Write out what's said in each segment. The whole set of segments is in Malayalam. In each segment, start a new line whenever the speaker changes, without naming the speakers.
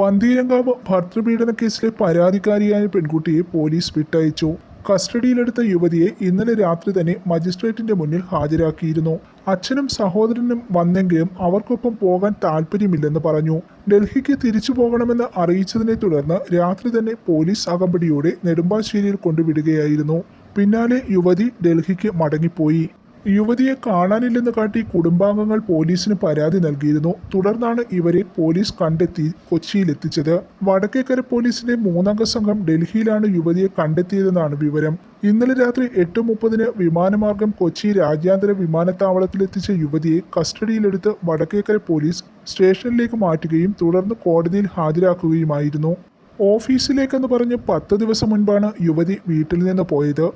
പന്തീരങ്കാവ് ഭർത്തൃപീഡന കേസിലെ പരാതിക്കാരിയായ പെൺകുട്ടിയെ പോലീസ് വിട്ടയച്ചു. കസ്റ്റഡിയിലെടുത്ത യുവതിയെ ഇന്നലെ രാത്രി തന്നെ മജിസ്ട്രേറ്റിന്റെ മുന്നിൽ ഹാജരാക്കിയിരുന്നു. അച്ഛനും സഹോദരനും വന്നെങ്കിലും അവർക്കൊപ്പം പോകാൻ താല്പര്യമില്ലെന്ന് പറഞ്ഞു. ഡൽഹിക്ക് തിരിച്ചു പോകണമെന്ന് അറിയിച്ചതിനെ തുടർന്ന് രാത്രി തന്നെ പോലീസ് അകമ്പടിയോടെ നെടുമ്പാശ്ശേരിയിൽ കൊണ്ടുവിടുകയായിരുന്നു. പിന്നാലെ യുവതി ഡൽഹിക്ക് മടങ്ങിപ്പോയി. യുവതിയെ കാണാനില്ലെന്ന് കാട്ടി കുടുംബാംഗങ്ങൾ പോലീസിന് പരാതി നൽകിയിരുന്നു. തുടർന്നാണ് ഇവരെ പോലീസ് കണ്ടെത്തി കൊച്ചിയിലെത്തിച്ചത്. വടക്കേക്കര പോലീസിന്റെ മൂന്നംഗ സംഘം ഡൽഹിയിലാണ് യുവതിയെ കണ്ടെത്തിയതെന്നാണ് വിവരം. ഇന്നലെ രാത്രി എട്ട് മുപ്പതിന് വിമാനമാർഗം കൊച്ചി രാജ്യാന്തര വിമാനത്താവളത്തിലെത്തിച്ച യുവതിയെ കസ്റ്റഡിയിലെടുത്ത് വടക്കേക്കര പോലീസ് സ്റ്റേഷനിലേക്ക് മാറ്റുകയും തുടർന്ന് കോടതിയിൽ ഹാജരാക്കുകയുമായിരുന്നു. ഓഫീസിലേക്കെന്ന് പറഞ്ഞ് പത്ത് ദിവസം മുൻപാണ് യുവതി വീട്ടിൽ നിന്ന് പോയത്.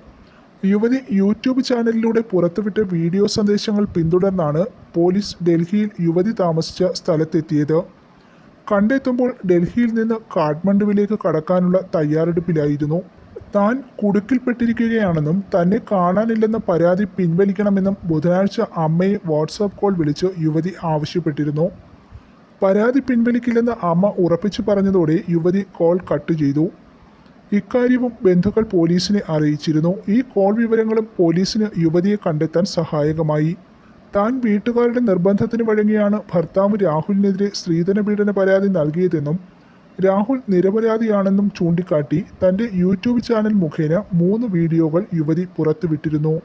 യുവതി യൂട്യൂബ് ചാനലിലൂടെ പുറത്തുവിട്ട വീഡിയോ സന്ദേശങ്ങൾ പിന്തുടർന്നാണ് പോലീസ് ഡൽഹിയിൽ യുവതി താമസിച്ച സ്ഥലത്തെത്തിയത്. കണ്ടെത്തുമ്പോൾ ഡൽഹിയിൽ നിന്ന് കാഠ്മണ്ഡുവിലേക്ക് കടക്കാനുള്ള തയ്യാറെടുപ്പിലായിരുന്നു. താൻ കുടുക്കിൽപ്പെട്ടിരിക്കുകയാണെന്നും തന്നെ കാണാനില്ലെന്ന പരാതി പിൻവലിക്കണമെന്നും ബുധനാഴ്ച അമ്മയെ വാട്സാപ്പ് കോൾ വിളിച്ച് യുവതി ആവശ്യപ്പെട്ടിരുന്നു. പരാതി പിൻവലിക്കില്ലെന്ന് അമ്മ ഉറപ്പിച്ചു പറഞ്ഞതോടെ യുവതി കോൾ കട്ട് ചെയ്തു. ഇക്കാര്യവും ബന്ധുക്കൾ പോലീസിനെ അറിയിച്ചിരുന്നു. ഈ കോൾ വിവരങ്ങളും പോലീസിന് യുവതിയെ കണ്ടെത്താൻ സഹായകമായി. താൻ വീട്ടുകാരുടെ നിർബന്ധത്തിന് വഴങ്ങിയാണ് ഭർത്താവ് രാഹുലിനെതിരെ സ്ത്രീധന പീഡന പരാതി നൽകിയതെന്നും രാഹുൽ നിരപരാധിയാണെന്നും ചൂണ്ടിക്കാട്ടി തന്റെ യൂട്യൂബ് ചാനൽ മുഖേന മൂന്ന് വീഡിയോകൾ യുവതി പുറത്തുവിട്ടിരുന്നു.